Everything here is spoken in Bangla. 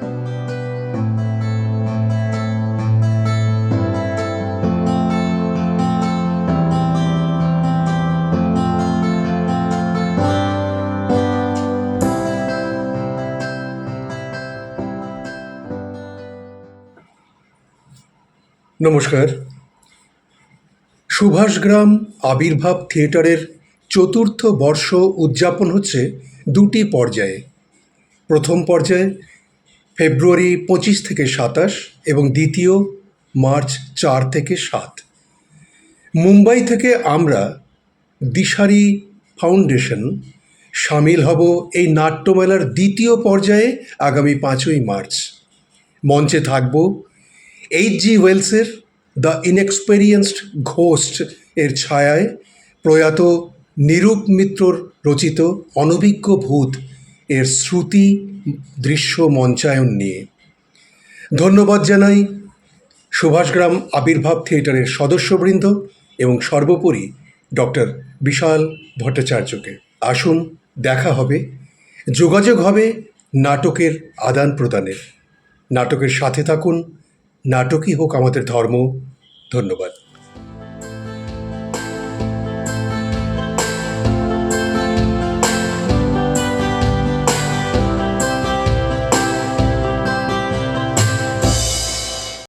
নমস্কার। সুভাষগ্রাম আবির্ভাব থিয়েটারের চতুর্থ বর্ষ উদযাপন হচ্ছে দুটি পর্যায়ে। প্রথম পর্যায়ে ফেব্রুয়ারি পঁচিশ থেকে সাতাশ এবং দ্বিতীয় মার্চ চার থেকে সাত। মুম্বাই থেকে আমরা দিশারি ফাউন্ডেশন সামিল হব এই নাট্যমেলার দ্বিতীয় পর্যায়ে আগামী পাঁচই মার্চ। মঞ্চে থাকব এইচ জি ওয়েলসের দ্য ইনএক্সপেরিয়েন্সড ঘোস্ট এর ছায়ায় প্রয়াত নিরূপ মিত্রর রচিত অনভিজ্ঞ ভূত এর শ্রুতি, দৃশ্য, মঞ্চায়ন নিয়ে। ধন্যবাদ জানাই সুভাষগ্রাম আবির্ভাব থিয়েটারের সদস্যবৃন্দ এবং সর্বোপরি ডক্টর বিশাল ভট্টাচার্যকে। আসুন, দেখা হবে। যোগাযোগ হবে নাটকের আদান প্রদানের। নাটকের সাথে থাকুন। নাটকই হোক আমাদের ধর্ম। ধন্যবাদ।